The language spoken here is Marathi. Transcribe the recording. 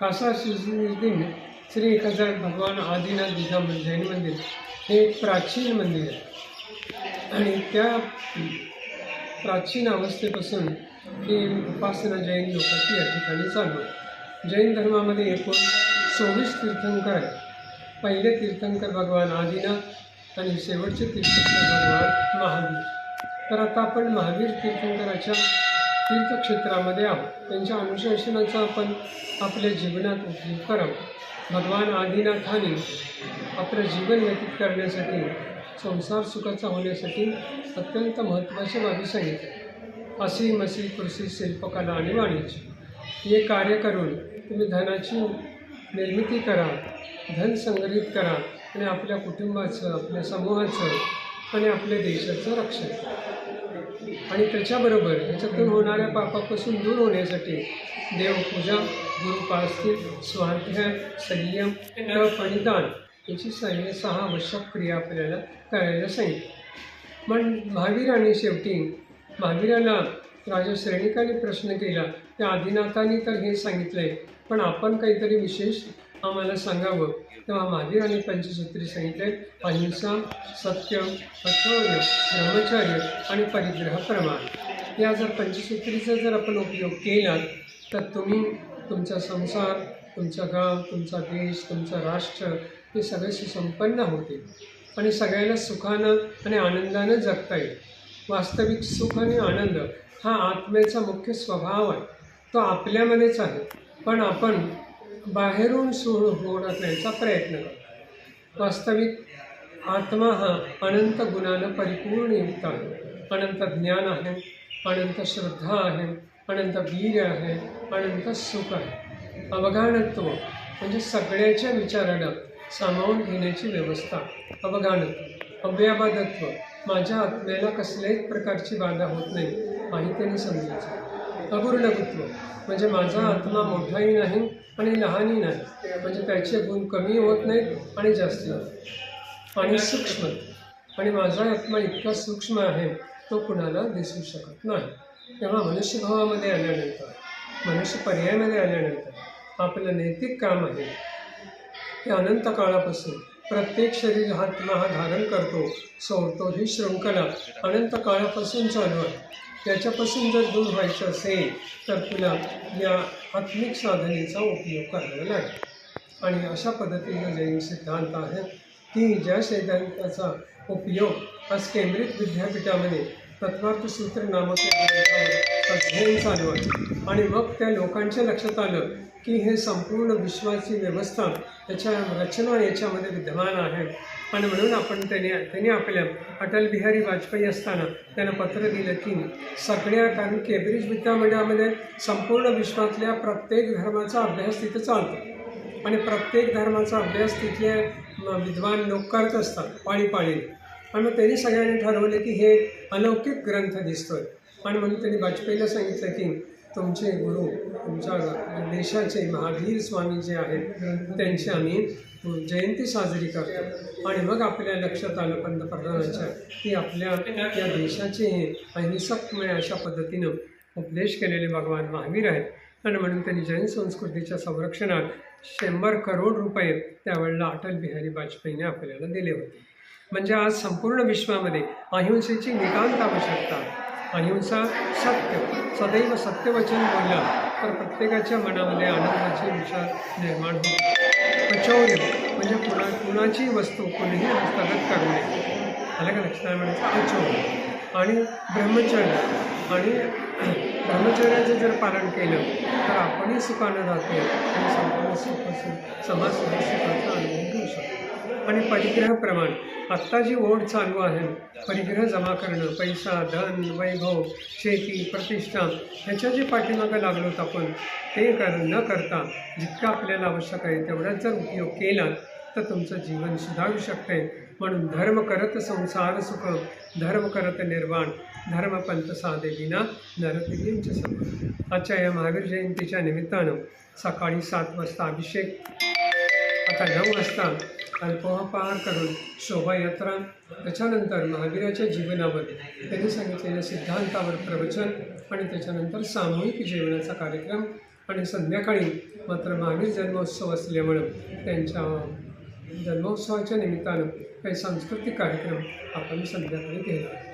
कासा शिवजीन श्री एक भगवान आदिनाथ दिगंबर जैन मंदिर हे एक प्राचीन मंदिर आहे. आणि त्या प्राचीन अवस्थेपासून ही उपासना जैन लोकांची या ठिकाणी चालू आहे. जैन धर्मामध्ये एकूण सव्वीस तीर्थंकर आहेत. पहिले तीर्थंकर भगवान आदिनाथ आणि शेवटचे तीर्थंकर भगवान महावीर. तर आता आपण महावीर तीर्थंकराच्या तीर्थक्षेत्रामध्ये आहोत. त्यांच्या अनुशासनाचा आपण आपल्या जीवनात उपयोग करावा. भगवान आदिनाथाने आपलं जीवन व्यतीत करण्यासाठी संसार सुखाचा होण्यासाठी अत्यंत महत्त्वाच्या बाबी सांगितल्या असी मसी कृषी शिल्पकला आणि वाणिज्य. हे कार्य करून तुम्ही धनाची निर्मिती करा धन संग्रहित करा आणि आपल्या कुटुंबाचं आपल्या समूहाचं आणि आपल्या देशाचं रक्षण आणि त्याच्याबरोबर ह्याच्यातून होणाऱ्या पापापासून दूर होण्यासाठी देवपूजा गुरुपास्थित स्वाध्याय संयम तप आणि दान याची सहा सहा आवश्यक क्रिया आपल्याला करायला सांगितली. पण महावीराने शेवटी महावीराला राजा श्रेणिकाने प्रश्न केला त्या आदिनाथाने तर हे सांगितलंय पण आपण काहीतरी विशेष आम्हाला सांगावं. तेव्हा महावीराने पंचसूत्री सांगितले अहिंसा सत्य अथौर्य ब्रह्मचर्य आणि परिग्रह प्रमाण. या जर पंचसूत्रीचा जर आपण उपयोग केला तर तुम्ही तुमचा संसार तुमचं गाव तुमचा देश तुमचं राष्ट्र हे सगळ्याशी संपन्न होते आणि सगळ्यांना सुखानं आणि आनंदानं जगता येईल. वास्तविक सुख आणि आनंद हा आत्म्याचा मुख्य स्वभाव आहे. तो आपल्यामध्येच आहे. पण आपण बाहेरून सुरू होण्याचा प्रयत्न करतात वास्तविक आत्मा हा अनंत गुणानं परिपूर्ण युक्त आहे. अनंत ज्ञान आहे अनंत श्रद्धा आहे अनंत वीर आहे अनंत सुख आहे. अवघाणत्व म्हणजे सगळ्याच्या विचाराला सामावून घेण्याची व्यवस्था. अवघाणत्व अव्याबाधत्व माझ्या आत्म्याला कसल्याच प्रकारची बाधा होत नाही माहितीने समजायचं. अगुरुलघुत्व म्हणजे माझा आत्मा मोठाही नाही आणि लहानही नाही. म्हणजे त्याचे गुण कमी होत नाहीत आणि जास्त होत आणि सूक्ष्म. आणि माझा आत्मा इतका सूक्ष्म आहे तो कुणाला दिसू शकत नाही. तेव्हा मनुष्यभावामध्ये आल्यानंतर मनुष्य पर्यायामध्ये आल्यानंतर आपलं नैतिक काम आहे. ते अनंत काळापासून प्रत्येक शरीर आत्मा हा धारण करतो सोडतो ही शृंखला अनंत काळापासून चालू आहे. त्याच्यापासून जर दूर व्हायचं असेल तर तुला या आत्मिक साधनेचा उपयोग करावा लागेल. आणि अशा पद्धतीनं जैन सिद्धांत आहे की ज्या सिद्धांताचा उपयोग आज केंद्रित विद्यापीठामध्ये तत्वार्थसूत्र नामक अध्ययन चालू आहे. आणि मग त्या लोकांच्या लक्षात आलं की हे संपूर्ण विश्वाची व्यवस्था याच्या रचना याच्यामध्ये विद्यमान आहे. आणि म्हणून आपण त्याने त्यांनी आपल्या अटल बिहारी वाजपेयी असताना त्यांना पत्र दिलं की सगळ्या कारण केंब्रिज विद्यामंडळामध्ये संपूर्ण विश्वातल्या प्रत्येक धर्माचा अभ्यास तिथं चालतो. आणि प्रत्येक धर्माचा अभ्यास तिथले विद्वान लोक करत असतात पाळीपाळीने. आणि मग त्यांनी सगळ्यांनी ठरवले की हे अलौकिक ग्रंथ दिसतोय. आणि म्हणून त्यांनी वाजपेयीला सांगितलं की तुमचे गुरु तुमच्या देशाचे महावीर स्वामी जे आहेत त्यांची आम्ही जयंती साजरी करतो. आणि मग आपल्या लक्षात आलं पंतप्रधानांच्या की आपल्या या देशाचे हे अहिंसकमय अशा पद्धतीनं उपदेश केलेले भगवान महावीर आहेत. आणि म्हणून त्यांनी जैन संस्कृतीच्या संरक्षणात शंभर करोड रुपये त्यावेळेला अटल बिहारी वाजपेयीने आपल्याला दिले होते. म्हणजे आज संपूर्ण विश्वामध्ये अहिंसेची नितांत आवश्यकता अहिंसा सत्य सदैव सत्यवचन बोललं तर प्रत्येकाच्या मनामध्ये आनंदाचे विचार निर्माण होते. पचौर्य म्हणजे कुणा कुणाची वस्तू कोणीही हस्तगत करू नये. आलं का लक्षात म्हणायचं पचौर्य आणि ब्रह्मचर्य आणि ब्रह्मचर्याचं जर पालन केलं तर आपणही सुखानं जातो आणि संपूर्ण सुख समाज सुद्धा सुखाचा अनुभव घेऊ शकतो. आणि परिग्रहप्रमाण आत्ता जी ओढ चालू आहे परिग्रह जमा करणं पैसा धन वैभव शेती प्रतिष्ठा ह्याच्या जे पाठीमागं लागलोत आपण ते कर न करता जितकं आपल्याला आवश्यक आहे तेवढाच जर उपयोग केला तर तुमचं जीवन सुधारू शकते. म्हणून धर्म करत संसार सुख धर्म करत निर्वाण धर्मपंथ साधे विना नरपिंच सम आजच्या या महावीर जयंतीच्या निमित्तानं सकाळी सात वाजता अभिषेक आता नऊ वाजता अल्पोपहार करून शोभायात्रा त्याच्यानंतर महावीराच्या जीवनावर त्यांनी सांगितलेल्या सिद्धांतावर प्रवचन आणि त्याच्यानंतर सामूहिक जेवणाचा कार्यक्रम आणि संध्याकाळी मात्र महावीर जन्मोत्सव असल्यामुळं त्यांच्या जन्मोत्सवाच्या निमित्तानं काही सांस्कृतिक कार्यक्रम आपण संध्याकाळी केला